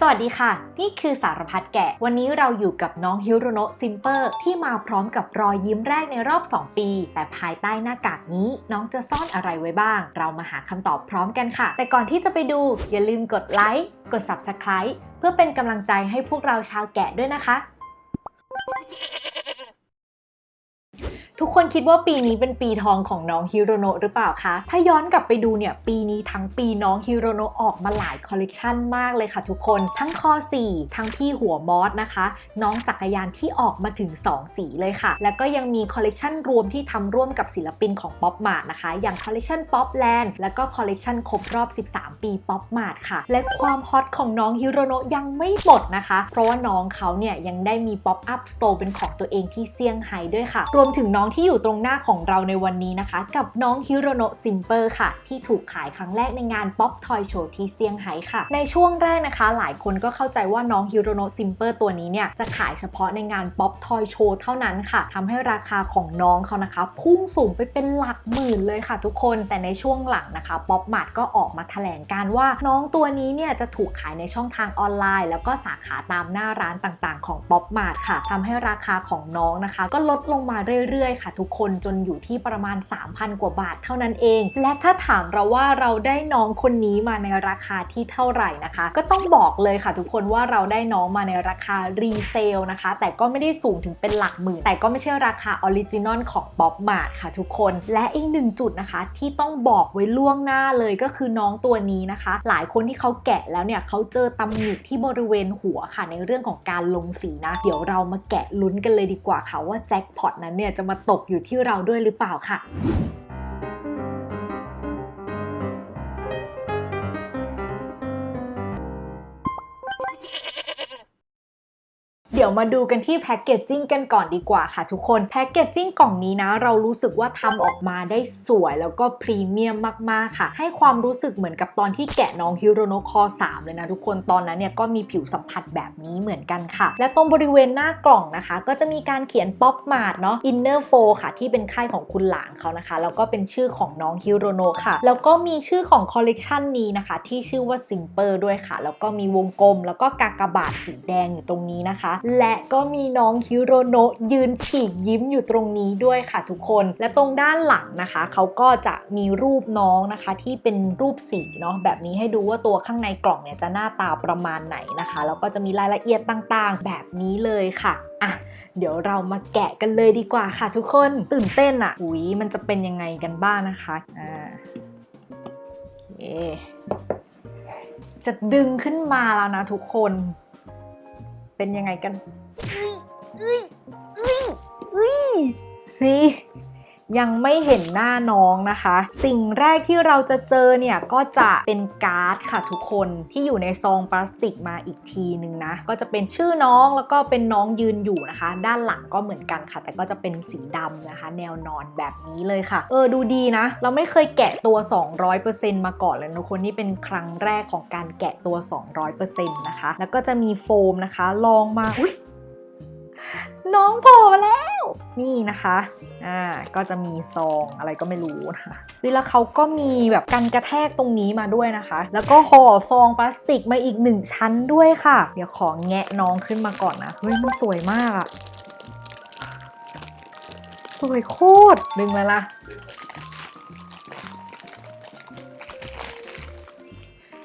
สวัสดีค่ะ นี่คือสารพัดแกะ วันนี้เราอยู่กับน้องฮิโรโนะซิมเปอร์ที่มาพร้อมกับรอยยิ้มแรกในรอบ 2 ปี แต่ภายใต้หน้ากากนี้น้องจะซ่อนอะไรไว้บ้าง เรามาหาคำตอบพร้อมกันค่ะ แต่ก่อนที่จะไปดูอย่าลืมกดไลค์กด Subscribe เพื่อเป็นกำลังใจให้พวกเราชาวแกะด้วยนะคะ ทุกคนคิดว่าปีนี้เป็นปีทองของน้องฮิโรโนะหรือเปล่าคะ ถ้าย้อนกลับไปดูเนี่ย ปีนี้ทั้งปีน้องฮิโรโนะออกมาหลายคอลเลกชันมากเลยค่ะทุกคน ทั้งคอ4ทั้งพี่หัวมอสนะคะ น้องจักรยานที่ออกมาถึง 2 สีเลยค่ะ แล้วก็ยังมีคอลเลกชันรวมที่ทำร่วมกับศิลปินของป๊อปมาร์ทนะคะ อย่างคอลเลกชันป๊อปแลนด์แล้วก็คอลเลกชันครบรอบ 13 ปีป๊อปมาร์ทค่ะ และความฮอตของน้องฮิโรโนะยังไม่หมดนะคะ เพราะว่าน้องเขาเนี่ยยังได้มีป๊อปอัพสโตร์เป็นของตัวเองที่เซี่ยงไฮ้ด้วยค่ะ รวมถึงน้องที่อยู่ตรงหน้าของเราในวันนี้นะคะ กับน้องฮิโรโนะซิมเปอร์ค่ะ ที่ถูกขายครั้งแรกในงานป๊อปทอยโชว์ที่เซี่ยงไฮ้ค่ะ ในช่วงแรกนะคะ หลายคนก็เข้าใจว่าน้องฮิโรโนะซิมเปอร์ตัวนี้เนี่ยจะขายเฉพาะในงานป๊อปทอยโชว์เท่านั้นค่ะทำให้ราคาของน้องเขานะคะ พุ่งสูงไปเป็นหลักหมื่นเลยค่ะทุกคน แต่ในช่วงหลังนะคะป๊อปมาร์ทก็ออกมาแถลงการว่าน้องตัวนี้เนี่ยจะถูกขายในช่องทางออนไลน์ แล้วก็สาขาตามหน้าร้านต่างๆ ของป๊อปมาร์ทค่ะทำให้ราคาของน้องนะคะ ก็ลดลงมาเรื่อยๆค่ะทุกคนจนอยู่ที่ประมาณ 3,000 กว่าบาทเท่านั้นเอง และถ้าถามเราว่าเราได้น้องคนนี้มาในราคาที่เท่าไหร่นะคะ ก็ต้องบอกเลยค่ะทุกคนว่าเราได้น้องมาในราคารีเซลนะคะ แต่ก็ไม่ได้สูงถึงเป็นหลักหมื่น แต่ก็ไม่ใช่ราคาออริจินอลของป๊อปมาร์ทค่ะทุกคน และอีกหนึ่งจุดนะคะ ที่ต้องบอกไว้ล่วงหน้าเลยก็คือน้องตัวนี้นะคะ หลายคนที่เขาแกะแล้วเนี่ยเขาเจอตำหนิที่บริเวณหัวค่ะในเรื่องของการลงสีนะ เดี๋ยวเรามาแกะลุ้นกันเลยดีกว่าค่ะว่าแจ็คพอตนั้นเนี่ยจะมาตกอยู่ที่เราด้วยหรือเปล่าค่ะ เดี๋ยวมาดูกันที่แพคเกจจิ้งกันก่อนดีกว่าค่ะทุกคนแพคเกจจิ้งกล่องนี้นะเรารู้สึกว่าทำออกมาได้สวยแล้วก็พรีเมียมมากๆค่ะ ให้ความรู้สึกเหมือนกับตอนที่แกะน้องฮิโรโนคอ3เลยนะทุกคนตอนนั้นเนี่ยก็มีผิวสัมผัสแบบนี้เหมือนกันค่ะ และตรงบริเวณหน้ากล่องนะคะ ก็จะมีการเขียนป๊อปมาร์ทเนาะอินเนอร์โฟค่ะที่เป็นค่ายของคุณหลางเขานะคะแล้วก็เป็นชื่อของน้องฮิโรโนค่ะ แล้วก็มีชื่อของคอลเลกชันนี้นะคะ ที่ชื่อว่าซิมเปอร์ด้วยค่ะ แล้วก็มีวงกลม แล้วก็กากบาทสีแดงอยู่ตรงนี้นะคะและก็มีน้องฮิโรโนะยืนฉีกยิ้มอยู่ตรงนี้ด้วยค่ะทุกคน และตรงด้านหลังนะคะเขาก็จะมีรูปน้องนะคะที่เป็นรูปสีเนาะแบบนี้ให้ดูว่าตัวข้างในกล่องเนี่ยจะหน้าตาประมาณไหนนะคะแล้วก็จะมีรายละเอียดต่างๆ แบบนี้เลยค่ะอะเดี๋ยวเรามาแกะกันเลยดีกว่าค่ะทุกคนตื่นเต้นอะ่ะอุ้ยมันจะเป็นยังไงกันบ้างนะคะอ่าโอเคจะดึงขึ้นมาแล้วนะทุกคน เป็นยังไงกันเอ้ยเอ้ยเอ้ยเฮ้ย ยังไม่เห็นหน้าน้องนะคะ สิ่งแรกที่เราจะเจอเนี่ยก็จะเป็นการ์ดค่ะทุกคนที่อยู่ในซองพลาสติกมาอีกทีหนึ่งนะ ก็จะเป็นชื่อน้องแล้วก็เป็นน้องยืนอยู่นะคะ ด้านหลังก็เหมือนกันค่ะ แต่ก็จะเป็นสีดำนะคะ แนวนอนแบบนี้เลยค่ะ เออดูดีนะ เราไม่เคยแกะตัว 200%มาก่อนเลยทุกคนนี่เป็นครั้งแรกของการแกะตัว 200%นะคะ แล้วก็จะมีโฟมนะคะลองมาอุ้ย น้องโผล่แล้ว นี่นะคะ อ่า ก็จะมีซองอะไรก็ไม่รู้นะคะเฮ้ยแล้วเขาก็มีแบบกันกระแทกตรงนี้มาด้วยนะคะ แล้วก็ห่อซองพลาสติกมาอีกหนึ่งชั้นด้วยค่ะ เดี๋ยวขอแงะน้องขึ้นมาก่อนนะ เฮ้ย มันสวยมากอะสวยโคตร ดึงมาละ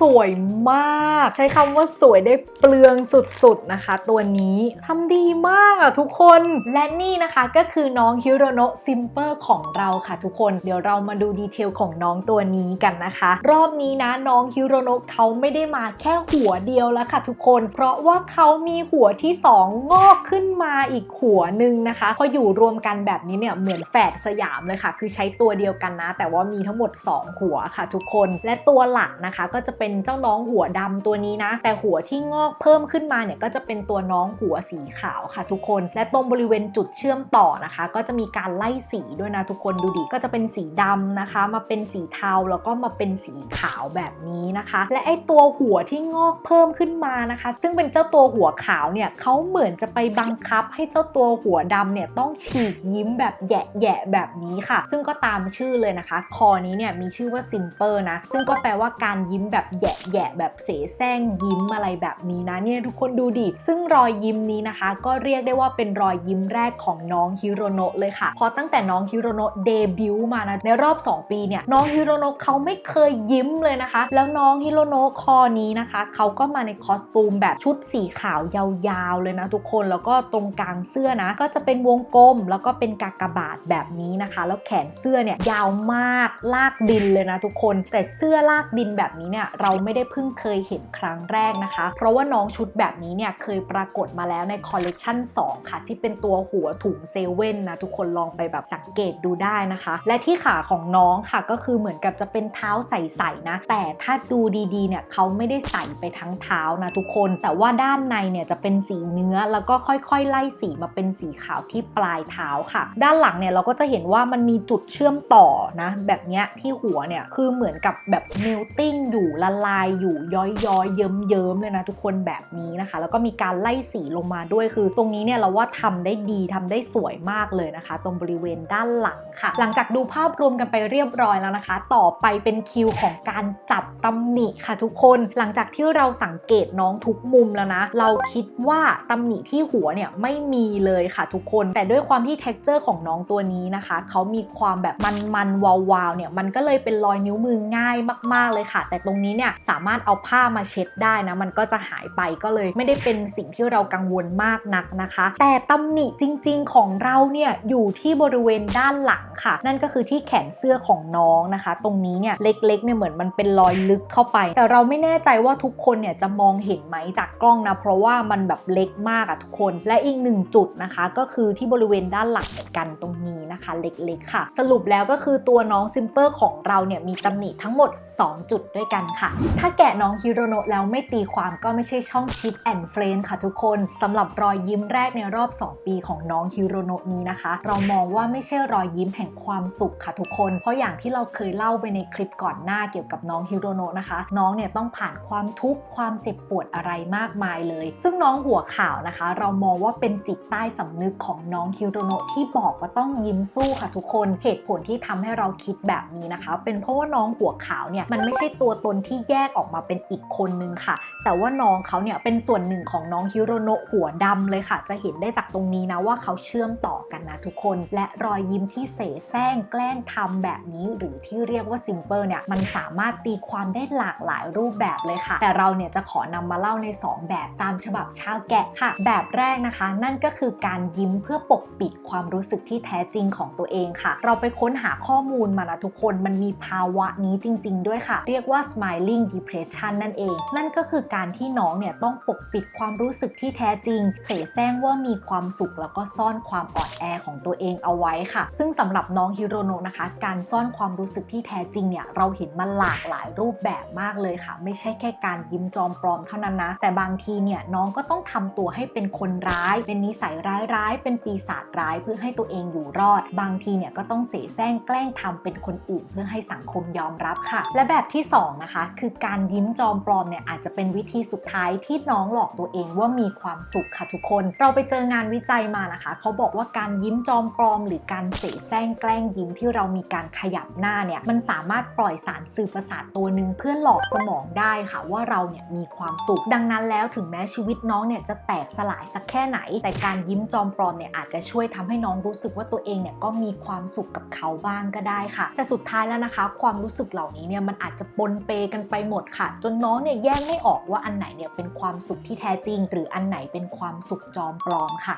สวยมาก ใช้คำว่าสวยได้เปลืองสุดๆนะคะ ตัวนี้ทำดีมากอะทุกคน และนี่นะคะก็คือน้องฮิโรโนะซิมเปอร์ของเราค่ะทุกคน เดี๋ยวเรามาดูดีเทลของน้องตัวนี้กันนะคะ รอบนี้นะน้องฮิโรโนะเขาไม่ได้มาแค่หัวเดียวแล้วค่ะทุกคน เพราะว่าเขามีหัวที่ 2 งอกขึ้นมาอีกหัวหนึ่งนะคะพออยู่รวมกันแบบนี้เนี่ยเหมือนแฝดสยามเลยค่ะ คือใช้ตัวเดียวกันนะ แต่ว่ามีทั้งหมด 2 หัวค่ะ ทุกคน และตัวหลักนะคะก็จะเป็นเป็นเจ้าน้องหัวดำตัวนี้นะ แต่หัวที่งอกเพิ่มขึ้นมาเนี่ยก็จะเป็นตัวน้องหัวสีขาวค่ะทุกคน และตรงบริเวณจุดเชื่อมต่อนะคะ ก็จะมีการไล่สีด้วยนะทุกคนดูดิก็จะเป็นสีดำนะคะ มาเป็นสีเทาแล้วก็มาเป็นสีขาวแบบนี้นะคะ และไอตัวหัวที่งอกเพิ่มขึ้นมานะคะ ซึ่งเป็นเจ้าตัวหัวขาวเนี่ยเขาเหมือนจะไปบังคับให้เจ้าตัวหัวดำเนี่ยต้องฉีกยิ้มแบบแยะๆแบบนี้ค่ะ ซึ่งก็ตามชื่อเลยนะคะ คอนี้เนี่ยมีชื่อว่า simple นะ ซึ่งก็แปลว่าการยิ้มแบบแยะๆแบบเสแสร้งยิ้มอะไรแบบนี้นะเนี่ยทุกคนดูดิ ซึ่งรอยยิ้มนี้นะคะ ก็เรียกได้ว่าเป็นรอยยิ้มแรกของน้องฮิโรโนะเลยค่ะเพราะตั้งแต่น้องฮิโรโนะเดบิวต์มานะในรอบ 2 ปีเนี่ยน้องฮิโรโนะเขาไม่เคยยิ้มเลยนะคะ แล้วน้องฮิโรโนะคอนี้นะคะเขาก็มาในคอสตูมแบบชุดสีขาวยาวๆเลยนะทุกคนแล้วก็ตรงกลางเสื้อนะ ก็จะเป็นวงกลมแล้วก็เป็นกากบาทแบบนี้นะคะ แล้วแขนเสื้อเนี่ยยาวมากลากดินเลยนะทุกคน แต่เสื้อลากดินแบบนี้เนี่ยเราไม่ได้เพิ่งเคยเห็นครั้งแรกนะคะ เพราะว่าน้องชุดแบบนี้เนี่ยเคยปรากฏมาแล้วในคอลเลกชัน2 ค่ะ ที่เป็นตัวหัวถุงเซเว่นนะทุกคนลองไปแบบสังเกตดูได้นะคะ และที่ขาของน้องค่ะก็คือเหมือนกับจะเป็นเท้าใสๆนะ แต่ถ้าดูดีๆเนี่ยเขาไม่ได้ใส่ไปทั้งเท้านะทุกคน แต่ว่าด้านในเนี่ยจะเป็นสีเนื้อแล้วก็ค่อยๆ ไล่สีมาเป็นสีขาวที่ปลายเท้าค่ะ ด้านหลังเนี่ยเราก็จะเห็นว่ามันมีจุดเชื่อมต่อนะ แบบเนี้ยที่หัวเนี่ยคือเหมือนกับแบบเมลติ้งอยู่ละลายอยู่ย้อยๆยเยิ้มๆเลยนะทุกคนแบบนี้นะคะ แล้วก็มีการไล่สีลงมาด้วยคือ ตรงนี้เนี่ยเราว่าทำได้ดีทำได้สวยมากเลยนะคะ ตรงบริเวณด้านหลังค่ะ หลังจากดูภาพรวมกันไปเรียบร้อยแล้วนะคะ ต่อไปเป็นคิวของการจับตำหนิค่ะทุกคนหลังจากที่เราสังเกตน้องทุกมุมแล้วนะ เราคิดว่าตำหนิที่หัวเนี่ยไม่มีเลยค่ะทุกคน แต่ด้วยความที่ t e x t อร์ของน้องตัวนี้นะคะเขามีความแบบมันๆวาวๆเนี่ยมันก็เลยเป็นรอยนิ้วมือง่ายมาก ๆเลยค่ะ แต่ตรงนี้เนี่ยสามารถเอาผ้ามาเช็ดได้นะ มันก็จะหายไปก็เลยไม่ได้เป็นสิ่งที่เรากังวลมากนักนะคะ แต่ตำหนิจริง ๆ ของเราเนี่ยอยู่ที่บริเวณด้านหลังค่ะ นั่นก็คือที่แขนเสื้อของน้องนะคะ ตรงนี้เนี่ยเล็กๆเนี่ยเหมือนมันเป็นรอยลึกเข้าไป แต่เราไม่แน่ใจว่าทุกคนเนี่ยจะมองเห็นไหมจากกล้องนะเพราะว่ามันแบบเล็กมากอะทุกคน และอีกหนึ่งจุดนะคะ ก็คือที่บริเวณด้านหลังเหมือนกันตรงนี้นะคะ เล็กๆค่ะ สรุปแล้วก็คือตัวน้องซิมเปอร์ของเราเนี่ยมีตำหนิทั้งหมด 2 จุดด้วยกันค่ะถ้าแกะน้องฮิโรโนะแล้วไม่ตีความก็ไม่ใช่ช่องชิปแอนเฟรนค่ะทุกคนสำหรับรอยยิ้มแรกในรอบ 2 ปีของน้องฮิโรโนะนี้นะคะ เรามองว่าไม่ใช่รอยยิ้มแห่งความสุขค่ะทุกคน เพราะอย่างที่เราเคยเล่าไปในคลิปก่อนหน้าเกี่ยวกับน้องฮิโรโนะนะคะ น้องเนี่ยต้องผ่านความทุกข์ความเจ็บปวดอะไรมากมายเลย ซึ่งน้องหัวข่าวนะคะ เรามองว่าเป็นจิตใต้สำนึกของน้องฮิโรโนะที่บอกว่าต้องยิ้มสู้ค่ะทุกคนเหตุผลที่ทำให้เราคิดแบบนี้นะคะ เป็นเพราะว่าน้องหัวข่าวเนี่ยมันไม่ใช่ตัวตนที่แยกออกมาเป็นอีกคนนึงค่ะ แต่ว่าน้องเขาเนี่ยเป็นส่วนหนึ่งของน้องฮิโรโนะหัวดำเลยค่ะ จะเห็นได้จากตรงนี้นะว่าเขาเชื่อมต่อกันนะทุกคน และรอยยิ้มที่เสแสร้งแกล้งทำแบบนี้หรือที่เรียกว่าซิมเปิลเนี่ยมันสามารถตีความได้หลากหลายรูปแบบเลยค่ะ แต่เราเนี่ยจะขอนำมาเล่าใน 2 แบบตามฉบับชาวแกะค่ะ แบบแรกนะคะ นั่นก็คือการยิ้มเพื่อปกปิดความรู้สึกที่แท้จริงของตัวเองค่ะ เราไปค้นหาข้อมูลมานะทุกคนมันมีภาวะนี้จริง ๆ ด้วยค่ะ เรียกว่า smile smiling depression นั่นเอง นั่นก็คือการที่น้องเนี่ยต้องปกปิดความรู้สึกที่แท้จริง เสแสร้งว่ามีความสุขแล้วก็ซ่อนความอ่อนแอของตัวเองเอาไว้ค่ะ ซึ่งสำหรับน้องฮิโรโนะนะคะ การซ่อนความรู้สึกที่แท้จริงเนี่ยเราเห็นมาหลากหลายรูปแบบมากเลยค่ะ ไม่ใช่แค่การยิ้มจอมปลอมเท่านั้นนะ แต่บางทีเนี่ยน้องก็ต้องทำตัวให้เป็นคนร้าย เป็นนิสัยร้ายๆ เป็นปีศาจร้ายเพื่อให้ตัวเองอยู่รอด บางทีเนี่ยก็ต้องเสแสร้งแกล้งทำเป็นคนอื่น เพื่อให้สังคมยอมรับค่ะ และแบบที่สองนะคะคือการยิ้มจอมปลอมเนี่ยอาจจะเป็นวิธีสุดท้ายที่น้องหลอกตัวเองว่ามีความสุขค่ะทุกคน เราไปเจองานวิจัยมานะคะ เขาบอกว่าการยิ้มจอมปลอม หรือการเสแสร้งแกล้งยิ้มที่เรามีการขยับหน้าเนี่ยมันสามารถปล่อยสารสื่อประสาทตัวหนึ่งเพื่อหลอกสมองได้ค่ะว่าเราเนี่ยมีความสุข ดังนั้นแล้วถึงแม้ชีวิตน้องเนี่ยจะแตกสลายสักแค่ไหน แต่การยิ้มจอมปลอมเนี่ยอาจจะช่วยทำให้น้องรู้สึกว่าตัวเองเนี่ยก็มีความสุขกับเขาบ้างก็ได้ค่ะ แต่สุดท้ายแล้วนะคะ ความรู้สึกเหล่านี้เนี่ยมันอาจจะปนเปกันไปหมดค่ะ จนน้องเนี่ยแยกไม่ออกว่าอันไหนเนี่ยเป็นความสุขที่แท้จริง หรืออันไหนเป็นความสุขจอมปลอมค่ะ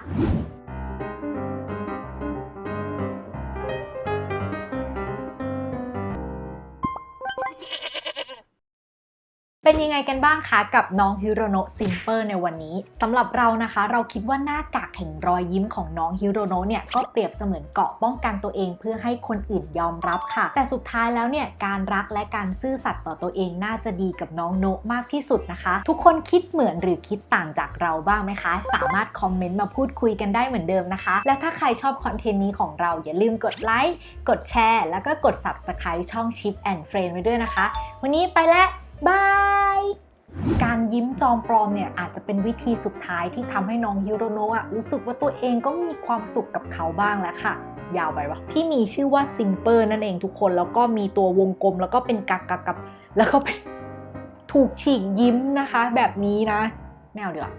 เป็นยังไงกันบ้างคะกับน้องฮิโรโนะซิมเปอร์ในวันนี้สำหรับเรานะคะ เราคิดว่าหน้ากากแห่งรอยยิ้มของน้องฮิโรโนะเนี่ยก็เปรียบเสมือนเกราะป้องกันตัวเองเพื่อให้คนอื่นยอมรับค่ะ แต่สุดท้ายแล้วเนี่ยการรักและการซื่อสัตย์ต่อตัวเองน่าจะดีกับน้องโนะมากที่สุดนะคะ ทุกคนคิดเหมือนหรือคิดต่างจากเราบ้างไหมคะ สามารถคอมเมนต์มาพูดคุยกันได้เหมือนเดิมนะคะ และถ้าใครชอบคอนเทนต์นี้ของเราอย่าลืมกดไลค์กดแชร์แล้วก็กด subscribe ช่อง Chip and Friend ไว้ด้วยนะคะ วันนี้ไปแล้ว บาย การยิ้มจอมปลอมเนี่ยอาจจะเป็นวิธีสุดท้ายที่ทำให้น้องฮิโรโนะรู้สึกว่าตัวเองก็มีความสุขกับเขาบ้างแล้วค่ะ ยาวไปวะที่มีชื่อว่าซิมเปอร์นั่นเองทุกคนแล้วก็มีตัววงกลมแล้วก็เป็นกักกักกับแล้วก็เป็นถูกฉีกยิ้มนะคะ แบบนี้นะแมวเดือด